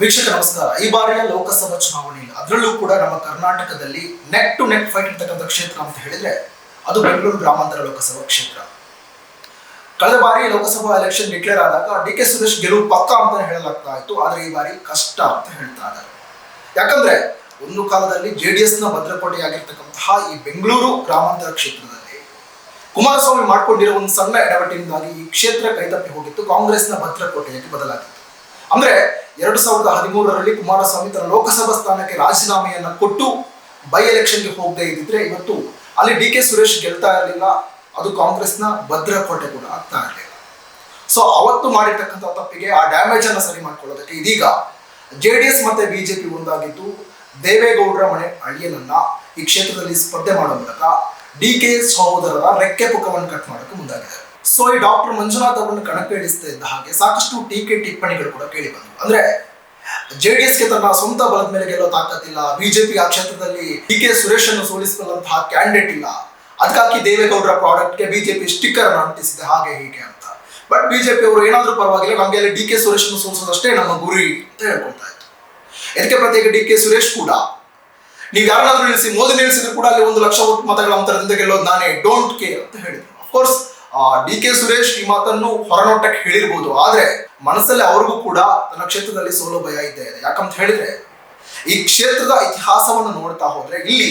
ವೀಕ್ಷಕ ನಮಸ್ಕಾರ. ಈ ಬಾರಿಯ ಲೋಕಸಭಾ ಚುನಾವಣೆ ಅದರಲ್ಲೂ ಕೂಡ ನಮ್ಮ ಕರ್ನಾಟಕದಲ್ಲಿ ನೆಕ್ ಟು ನೆಕ್ ಫೈಟ್ ಇರ್ತಕ್ಕಂಥ ಕ್ಷೇತ್ರ ಅಂತ ಹೇಳಿದ್ರೆ ಅದು ಬೆಂಗಳೂರು ಗ್ರಾಮಾಂತರ ಲೋಕಸಭಾ ಕ್ಷೇತ್ರ. ಕಳೆದ ಬಾರಿ ಲೋಕಸಭಾ ಎಲೆಕ್ಷನ್ ಡಿಕ್ಲೇರ್ ಆದಾಗ ಡಿ ಕೆ ಸುರೇಶ್ ಗೆಲುವು ಪಕ್ಕ ಅಂತ ಹೇಳಲಾಗ್ತಾ ಇತ್ತು. ಆದರೆ ಈ ಬಾರಿ ಕಷ್ಟ ಅಂತ ಹೇಳ್ತಾ ಇದ್ದಾರೆ. ಯಾಕಂದ್ರೆ ಒಂದು ಕಾಲದಲ್ಲಿ ಜೆ ಡಿ ಎಸ್ನ ಭದ್ರಕೋಟೆಯಾಗಿರ್ತಕ್ಕಂತಹ ಈ ಬೆಂಗಳೂರು ಗ್ರಾಮಾಂತರ ಕ್ಷೇತ್ರದಲ್ಲಿ ಕುಮಾರಸ್ವಾಮಿ ಮಾಡಿಕೊಂಡಿರೋ ಒಂದು ಸಣ್ಣ ಎಡವಟ್ಟಿನಿಂದಾಗಿ ಈ ಕ್ಷೇತ್ರ ಕೈತಪ್ಪಿ ಹೋಗಿತ್ತು. ಕಾಂಗ್ರೆಸ್ನ ಭದ್ರಕೋಟೆಯಾಗಿ ಬದಲಾಗಿತ್ತು. ಅಂದ್ರೆ ಎರಡು ಸಾವಿರದ ಹದಿಮೂರರಲ್ಲಿ ಕುಮಾರಸ್ವಾಮಿ ತನ್ನ ಲೋಕಸಭಾ ಸ್ಥಾನಕ್ಕೆ ರಾಜೀನಾಮೆಯನ್ನು ಕೊಟ್ಟು ಬೈ ಎಲೆಕ್ಷನ್ಗೆ ಹೋಗದೆ ಇದ್ದಿದ್ರೆ ಇವತ್ತು ಅಲ್ಲಿ ಡಿ ಕೆ ಸುರೇಶ್ ಗೆಲ್ತಾ ಇರಲಿಲ್ಲ, ಅದು ಕಾಂಗ್ರೆಸ್ನ ಭದ್ರಕೋಟೆ ಕೂಡ ಆಗ್ತಾ ಇರಲಿಲ್ಲ. ಸೊ ಅವತ್ತು ಮಾಡಿರ್ತಕ್ಕಂಥ ತಪ್ಪಿಗೆ ಆ ಡ್ಯಾಮೇಜ್ ಅನ್ನು ಸರಿ ಮಾಡ್ಕೊಳ್ಳೋದಕ್ಕೆ ಇದೀಗ ಜೆ ಡಿ ಎಸ್ ಮತ್ತೆ ಬಿಜೆಪಿ ಒಂದಾಗಿದ್ದು ದೇವೇಗೌಡರ ಮನೆ ಅಳಿಯನನ್ನ ಈ ಕ್ಷೇತ್ರದಲ್ಲಿ ಸ್ಪರ್ಧೆ ಮಾಡೋ ಮೂಲಕ ಡಿ ಕೆ ಸಹೋದರರ ರೆಕ್ಕೆ ಪುಕ್ಕವನ್ನು ಕಟ್ ಮಾಡೋಕೆ ಮುಂದಾಗಿದೆ ಸೊ ಈ ಡಾಕ್ಟರ್ ಮಂಜುನಾಥ್ ಅವರನ್ನು ಕಣಕ್ಕಿಳಿಸ್ತಾ ಇದ್ದ ಹಾಗೆ ಸಾಕಷ್ಟು ಟೀಕೆ ಟಿಪ್ಪಣಿಗಳು ಕೂಡ ಕೇಳಿ ಬಂದವು ಅಂದ್ರೆ ಜೆ ಡಿ ಎಸ್ಗೆ ತನ್ನ ಸ್ವಂತ ಬಲದ ಮೇಲೆ ಗೆಲ್ಲೋ ತಾಕತ್ತಿಲ್ಲ ಬಿಜೆಪಿ ಆ ಕ್ಷೇತ್ರದಲ್ಲಿ ಡಿ ಕೆ ಸುರೇಶ್ ಅನ್ನು ಸೋಲಿಸಬಲ್ಲಂತಹ ಕ್ಯಾಂಡಿಡೇಟ್ ಇಲ್ಲ. ಅದಕ್ಕಾಗಿ ದೇವೇಗೌಡರ ಪ್ರಾಡಕ್ಟ್ಗೆ ಬಿಜೆಪಿ ಸ್ಟಿಕ್ಕರ್ ಅನ್ನು ಅಂಟಿಸಿದೆ, ಹಾಗೆ ಹೀಗೆ ಅಂತ. ಬಟ್ ಬಿಜೆಪಿ ಅವರು ಏನಾದ್ರೂ ಪರವಾಗಿಲ್ಲ ನಮಗೆ ಅಲ್ಲಿ ಡಿ ಕೆ ಸುರೇಶ್ ಅನ್ನು ಸೋಲಿಸೋದಷ್ಟೇ ನಮ್ಮ ಗುರಿ ಅಂತ ಹೇಳ್ಕೊಳ್ತಾ ಇತ್ತು ಇದಕ್ಕೆ ಪ್ರತ್ಯೇಕ ಡಿ ಕೆ ಸುರೇಶ್ ಕೂಡ. ನೀವು ಯಾರನ್ನಾದ್ರೂ ನಿಲ್ಲಿಸಿ, ಮೋದಿ ನಿಲ್ಲಿಸಿದ್ರು ಕೂಡ ಅಲ್ಲಿ ಒಂದು ಲಕ್ಷ ಮತಗಳ ಅಂತರದಿಂದ ಗೆಲ್ಲೋದು ನಾನೇ ಡೋಂಟ್ ಕೇರ್ ಅಂತ ಹೇಳಿದ್ರು. ಅಫ್ಕೋರ್ಸ್ ಡಿ ಕೆ ಸುರೇಶ್ ಈ ಮಾತನ್ನು ಹೊರನೋಟಕ್ಕೆ ಹೇಳಿರ್ಬೋದು. ಆದ್ರೆ ಮನಸ್ಸಲ್ಲಿ ಅವ್ರಿಗೂ ಕೂಡ ತನ್ನ ಕ್ಷೇತ್ರದಲ್ಲಿ ಸೋಲೋ ಭಯ ಇದೆ. ಯಾಕಂತ ಹೇಳಿದ್ರೆ, ಈ ಕ್ಷೇತ್ರದ ಇತಿಹಾಸವನ್ನು ನೋಡ್ತಾ ಹೋದ್ರೆ ಇಲ್ಲಿ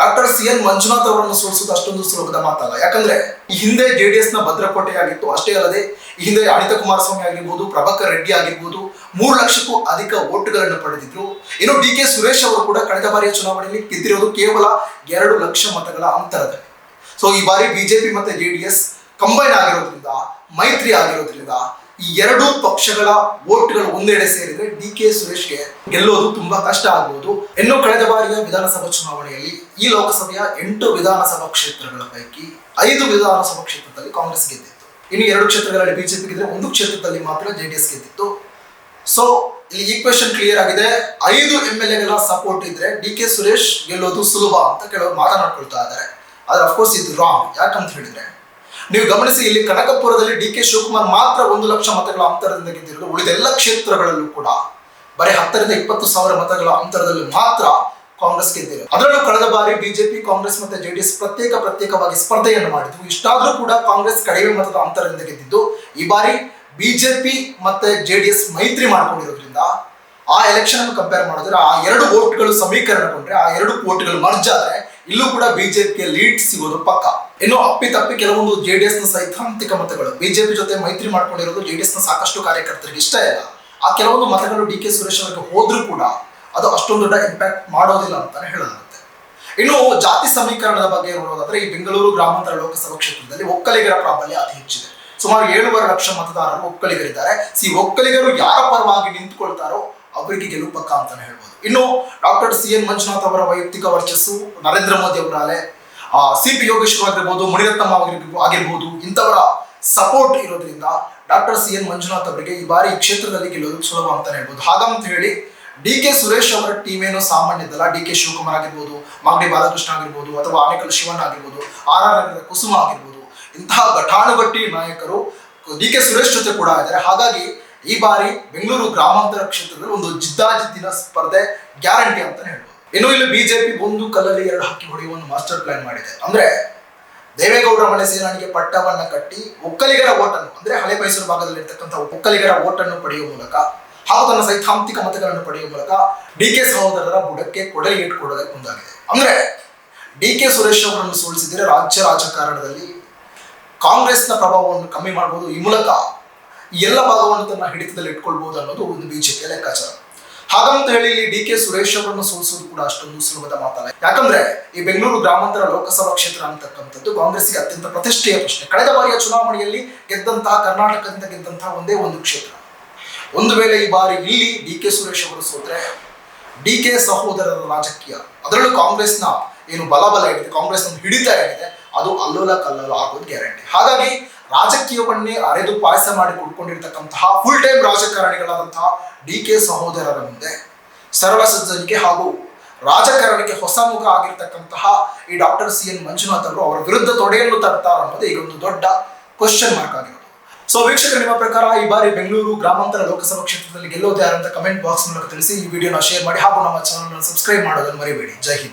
ಡಾಕ್ಟರ್ ಸಿ ಎನ್ ಮಂಜುನಾಥ್ ಅವರನ್ನು ಸೋಲಿಸೋದು ಅಷ್ಟೊಂದು ಸುಲಭದ ಮಾತಲ್ಲ. ಯಾಕಂದ್ರೆ, ಈ ಹಿಂದೆ ಜೆ ಡಿ ಎಸ್ನ ಭದ್ರಕೋಟೆಯಾಗಿತ್ತು ಅಷ್ಟೇ ಅಲ್ಲದೆ, ಈ ಹಿಂದೆ ಅನಿತಾ ಕುಮಾರಸ್ವಾಮಿ ಆಗಿರ್ಬೋದು, ಪ್ರಭಾಕರ್ ರೆಡ್ಡಿ ಆಗಿರ್ಬೋದು, ಮೂರು ಲಕ್ಷಕ್ಕೂ ಅಧಿಕ ಓಟುಗಳನ್ನು ಪಡೆದಿದ್ರು. ಇನ್ನು ಡಿ ಕೆ ಸುರೇಶ್ ಅವರು ಕೂಡ ಕಳೆದ ಬಾರಿಯ ಚುನಾವಣೆಯಲ್ಲಿ ಗೆದ್ದಿರೋದು ಕೇವಲ ಎರಡು ಲಕ್ಷ ಮತಗಳ ಅಂತರದಲ್ಲಿ. ಸೊ ಈ ಬಾರಿ ಬಿಜೆಪಿ ಮತ್ತೆ ಜೆ ಡಿ ಎಸ್ ಕಂಬೈನ್ ಆಗಿರೋದ್ರಿಂದ, ಮೈತ್ರಿ ಆಗಿರೋದ್ರಿಂದ ಈ ಎರಡೂ ಪಕ್ಷಗಳ ವೋಟ್ಗಳು ಒಂದೆಡೆ ಸೇರಿದ್ರೆ ಡಿ ಕೆ ಸುರೇಶ್ಗೆ ಗೆಲ್ಲೋದು ತುಂಬಾ ಕಷ್ಟ ಆಗಬಹುದು ಇನ್ನು ಕಳೆದ ಬಾರಿಯ ವಿಧಾನಸಭಾ ಚುನಾವಣೆಯಲ್ಲಿ ಈ ಲೋಕಸಭೆಯ ಎಂಟು ವಿಧಾನಸಭಾ ಕ್ಷೇತ್ರಗಳ ಪೈಕಿ ಐದು ವಿಧಾನಸಭಾ ಕ್ಷೇತ್ರದಲ್ಲಿ ಕಾಂಗ್ರೆಸ್ ಗೆದ್ದಿತ್ತು. ಇನ್ನು ಎರಡು ಕ್ಷೇತ್ರಗಳಲ್ಲಿ ಬಿಜೆಪಿ ಗೆದ್ರೆ ಒಂದು ಕ್ಷೇತ್ರದಲ್ಲಿ ಮಾತ್ರ ಜೆ ಡಿ ಎಸ್ ಗೆದ್ದಿತ್ತು. ಸೊ ಇಲ್ಲಿ ಈಕ್ವೇಶನ್ ಕ್ಲಿಯರ್ ಆಗಿದೆ. ಐದು ಎಂ ಎಲ್ ಎಗಳ ಸಪೋರ್ಟ್ ಇದ್ರೆ ಡಿ ಕೆ ಸುರೇಶ್ ಗೆಲ್ಲೋದು ಸುಲಭ ಅಂತ ಕೆಲವರು ಮಾತನಾಡ್ಕೊಳ್ತಾ ಇದ್ದಾರೆ. ಆದ್ರೆ ಅಫ್ಕೋರ್ಸ್ ಇದು ರಾಂಗ್ ಯಾಕಂತ ಹೇಳಿದ್ರೆ ನೀವು ಗಮನಿಸಿ, ಇಲ್ಲಿ ಕನಕಪುರದಲ್ಲಿ ಡಿ ಕೆ ಶಿವಕುಮಾರ್ ಮಾತ್ರ ಒಂದು ಲಕ್ಷ ಮತಗಳ ಅಂತರದಿಂದ ಗೆದ್ದಿರೋದು. ಉಳಿದೆಲ್ಲ ಕ್ಷೇತ್ರಗಳಲ್ಲೂ ಕೂಡ. ಬರೀ ಹತ್ತರಿಂದ ಇಪ್ಪತ್ತು ಸಾವಿರ ಮತಗಳ ಅಂತರದಲ್ಲಿ ಮಾತ್ರ ಕಾಂಗ್ರೆಸ್ ಗೆದ್ದಿದೆ ಅದರಲ್ಲೂ ಕಳೆದ ಬಾರಿ ಬಿಜೆಪಿ, ಕಾಂಗ್ರೆಸ್ ಮತ್ತೆ ಜೆಡಿಎಸ್ ಪ್ರತ್ಯೇಕ ಪ್ರತ್ಯೇಕವಾಗಿ ಸ್ಪರ್ಧೆಯನ್ನು ಮಾಡಿದ್ವು. ಇಷ್ಟಾದರೂ ಕೂಡ ಕಾಂಗ್ರೆಸ್ ಕಡಿಮೆ ಮತದ ಅಂತರದಿಂದ ಗೆದ್ದಿದ್ದು. ಈ ಬಾರಿ ಬಿಜೆಪಿ ಮತ್ತೆ ಜೆಡಿಎಸ್ ಮೈತ್ರಿ ಮಾಡ್ಕೊಂಡಿರೋದ್ರಿಂದ ಆ ಎಲೆಕ್ಷನ್ ಕಂಪೇರ್ ಮಾಡಿದ್ರೆ ಆ ಎರಡು ವೋಟ್ಗಳು ಸಮೀಕರಣಗೊಂಡ್ರೆ ಆ ಎರಡು ವೋಟ್ಗಳು ಮರ್ಜ್ ಆದ್ರೆ ಇಲ್ಲೂ ಕೂಡ ಬಿಜೆಪಿಗೆ ಲೀಡ್ ಸಿಗೋದು ಪಕ್ಕ. ಇನ್ನು ಅಪ್ಪಿ ತಪ್ಪಿ ಕೆಲವೊಂದು ಜೆಡಿಎಸ್ನ ಸೈದ್ಧಾಂತಿಕ ಮತಗಳು. ಬಿಜೆಪಿ ಜೊತೆ ಮೈತ್ರಿ ಮಾಡ್ಕೊಂಡಿರೋದು ಜೆಡಿಎಸ್ನ ಸಾಕಷ್ಟು ಕಾರ್ಯಕರ್ತರಿಗೆ ಇಷ್ಟ ಇಲ್ಲ. ಆ ಕೆಲವೊಂದು ಮತಗಳು ಡಿ ಕೆ ಸುರೇಶ್ ಅವರಿಗೆ ಹೋದ್ರೂ ಕೂಡ ಅದು ಅಷ್ಟೊಂದು ದೊಡ್ಡ ಇಂಪ್ಯಾಕ್ಟ್ ಮಾಡೋದಿಲ್ಲ ಅಂತಾನೆ ಹೇಳಲಾಗುತ್ತೆ. ಇನ್ನು ಜಾತಿ ಸಮೀಕರಣದ ಬಗ್ಗೆ ನೋಡೋದಾದ್ರೆ ಈ ಬೆಂಗಳೂರು ಗ್ರಾಮಾಂತರ ಲೋಕಸಭಾ ಕ್ಷೇತ್ರದಲ್ಲಿ ಒಕ್ಕಲಿಗರ ಪ್ರಾಬಲ್ಯ ಅತಿ ಹೆಚ್ಚಿದೆ. ಸುಮಾರು ಏಳುವರೆ ಲಕ್ಷ ಮತದಾರರು ಒಕ್ಕಲಿಗರಿದ್ದಾರೆ. ಸಿ ಒಕ್ಕಲಿಗರು ಯಾರ ಪರವಾಗಿ ನಿಂತುಕೊಳ್ತಾರೋ ಅವರಿಗೆ ಗೆಲುವು ಪಕ್ಕ ಅಂತಾನೆ ಹೇಳ್ಬೋದು. ಇನ್ನು ಡಾಕ್ಟರ್ ಸಿ ಎನ್ ಮಂಜುನಾಥ್ ಅವರ ವೈಯಕ್ತಿಕ ವರ್ಚಸ್ಸು ನರೇಂದ್ರ ಮೋದಿ ಅವರ ಅಲೆ ಸಿ ಪಿ ಯೋಗೇಶ್ವರ್ ಆಗಿರ್ಬೋದು, ಮುನಿರತ್ನಮ್ಮ ಆಗಿರ್ಬೋದು ಆಗಿರ್ಬೋದು, ಇಂಥವರ ಸಪೋರ್ಟ್ ಇರೋದ್ರಿಂದ ಡಾಕ್ಟರ್ ಸಿ ಎನ್ ಮಂಜುನಾಥ್ ಅವರಿಗೆ ಈ ಬಾರಿ ಕ್ಷೇತ್ರದಲ್ಲಿ ಗೆಲ್ಲೋದು ಸುಲಭ ಅಂತಾನೆ ಹೇಳ್ಬೋದು. ಹಾಗಂತ ಹೇಳಿ, ಡಿ ಕೆ ಸುರೇಶ್ ಅವರ ಟೀಮ್ ಏನು ಸಾಮಾನ್ಯದಲ್ಲ ಡಿ ಕೆ ಶಿವಕುಮಾರ್ ಆಗಿರ್ಬೋದು, ಮಾಗಡಿ ಬಾಲಕೃಷ್ಣ ಆಗಿರ್ಬೋದು, ಅಥವಾ ಆನೇಕಲ್ ಶಿವಣ್ಣ ಆಗಿರ್ಬೋದು, ಆರ್ ಆರ್ ನಗರದ ಕುಸುಮ ಆಗಿರ್ಬೋದು, ಇಂತಹ ಘಟಾನುಘಟಿ ನಾಯಕರು ಡಿ ಕೆ ಸುರೇಶ್ ಜೊತೆ ಕೂಡ ಇದ್ದಾರೆ. ಹಾಗಾಗಿ ಈ ಬಾರಿ ಬೆಂಗಳೂರು ಗ್ರಾಮಾಂತರ ಕ್ಷೇತ್ರದಲ್ಲಿ ಒಂದು ಜಿದ್ದಾಜಿದ್ದಿನ ಸ್ಪರ್ಧೆ ಗ್ಯಾರಂಟಿ ಅಂತಾನೆ ಹೇಳ್ಬೋದು. ಇನ್ನು ಇಲ್ಲಿ ಬಿಜೆಪಿ ಒಂದು ಕಲ್ಲಲ್ಲಿ ಎರಡು ಹಕ್ಕಿ ಹೊಡೆಯುವ ಒಂದು ಮಾಸ್ಟರ್ ಪ್ಲಾನ್ ಮಾಡಿದೆ. ಅಂದ್ರೆ ದೇವೇಗೌಡರ ಮನೆ ಸೇನಾನಿಗೆ ಪಟ್ಟವನ್ನ ಕಟ್ಟಿ ಒಕ್ಕಲಿಗರ ಓಟನ್ನು, ಅಂದ್ರೆ ಹಳೆ ಮೈಸೂರು ಭಾಗದಲ್ಲಿ ಇರ್ತಕ್ಕಂಥ ಒಕ್ಕಲಿಗರ ಓಟನ್ನು ಪಡೆಯುವ ಮೂಲಕ ಹಾಗೂ ತನ್ನ ಸೈದ್ಧಾಂತಿಕ ಮತಗಳನ್ನು ಪಡೆಯುವ ಮೂಲಕ ಡಿ ಕೆ ಸಹೋದರರ ಬುಡಕ್ಕೆ ಕೊಡಲಿ ಇಟ್ಕೊಡೋದಕ್ಕೆ ಮುಂದಾಗಿದೆ. ಅಂದ್ರೆ ಡಿ ಕೆ ಸುರೇಶ್ ಅವರನ್ನು ಸೋಲಿಸಿದರೆ ರಾಜ್ಯ ರಾಜಕಾರಣದಲ್ಲಿ ಕಾಂಗ್ರೆಸ್ನ ಪ್ರಭಾವವನ್ನು ಕಮ್ಮಿ ಮಾಡಬಹುದು ಈ ಮೂಲಕ ಎಲ್ಲ ಭಾಗವನ್ನು ತನ್ನ ಹಿಡಿತದಲ್ಲಿ ಇಟ್ಕೊಳ್ಬಹುದು ಅನ್ನೋದು ಒಂದು ಬಿಜೆಪಿಯ ಲೆಕ್ಕಾಚಾರ. ಹಾಗಂತ ಹೇಳಿ ಇಲ್ಲಿ ಡಿ ಕೆ ಸುರೇಶ್ ಅವರನ್ನು ಸೋಲಿಸೋದು ಕೂಡ ಅಷ್ಟೊಂದು ಸುಲಭದ ಮಾತಲ್ಲ. ಯಾಕಂದ್ರೆ ಈ ಬೆಂಗಳೂರು ಗ್ರಾಮಾಂತರ ಲೋಕಸಭಾ ಕ್ಷೇತ್ರ ಅಂತಕ್ಕಂಥದ್ದು ಕಾಂಗ್ರೆಸ್ಗೆ ಅತ್ಯಂತ ಪ್ರತಿಷ್ಠೆಯ ಪ್ರಶ್ನೆ. ಕಳೆದ ಬಾರಿಯ ಚುನಾವಣೆಯಲ್ಲಿ ಗೆದ್ದಂತಹ ಕರ್ನಾಟಕದಿಂದ ಗೆದ್ದಂತಹ ಒಂದೇ ಒಂದು ಕ್ಷೇತ್ರ. ಒಂದು ವೇಳೆ ಈ ಬಾರಿ ಇಲ್ಲಿ ಡಿ ಕೆ ಸುರೇಶ್ ಅವರು ಸೋತ್ರೆ, ಡಿ ಕೆ ಸಹೋದರರ ರಾಜಕೀಯ, ಅದರಲ್ಲೂ ಕಾಂಗ್ರೆಸ್ನ ಏನು ಬಲಬಲ ಏನಿದೆ ಕಾಂಗ್ರೆಸ್ ಹಿಡಿತ ಏನಿದೆ, ಅದು ಅಲ್ಲೋಲ ಕಲ್ಲೋಲ ಆಗೋದು ಗ್ಯಾರಂಟಿ. ಹಾಗಾಗಿ ರಾಜಕೀಯವನ್ನೇ ಅರೆದು ಪಾಯಸ ಮಾಡಿ ಕುಡ್ಕೊಂಡಿರ್ತಕ್ಕಂತಹ ಫುಲ್ ಟೈಮ್ ರಾಜಕಾರಣಿಗಳಾದಂತಹ ಡಿ ಕೆ ಸಹೋದರರ ಮುಂದೆ ಸರ್ವಸಜ್ಜನಿಗೆ ಸಜ್ಜನಿಕೆ ಹಾಗೂ ರಾಜಕಾರಣಕ್ಕೆ ಹೊಸ ಮುಖ ಆಗಿರ್ತಕ್ಕಂತಹ ಈ ಡಾಕ್ಟರ್ ಸಿ ಎನ್ ಮಂಜುನಾಥ್ ಅವರು ಅವರ ವಿರುದ್ಧ ತೊಡೆಯನ್ನು ತರ್ತಾರ ಅನ್ನೋದು ಈಗ ಒಂದು ದೊಡ್ಡ ಕ್ವಶನ್ ಮಾರ್ಕ್ ಆಗಿರೋದು. ಸೊ ವೀಕ್ಷಕರು, ನಿಮ್ಮ ಪ್ರಕಾರ ಈ ಬಾರಿ ಬೆಂಗಳೂರು ಗ್ರಾಮಾಂತರ ಲೋಕಸಭಾ ಕ್ಷೇತ್ರದಲ್ಲಿ ಗೆಲ್ಲೋದು ಯಾರಂತ ಕಮೆಂಟ್ ಬಾಕ್ಸ್ ಮೂಲಕ ತಿಳಿಸಿ ಈ ವಿಡಿಯೋನ ಶೇರ್ ಮಾಡಿ ಹಾಗೂ ನಮ್ಮ ಚಾನಲ್ ಸಬ್ಸ್ಕ್ರೈಬ್ ಮಾಡೋದನ್ನು ಮರಿಬೇಡಿ. ಜೈ ಹಿಂದ್.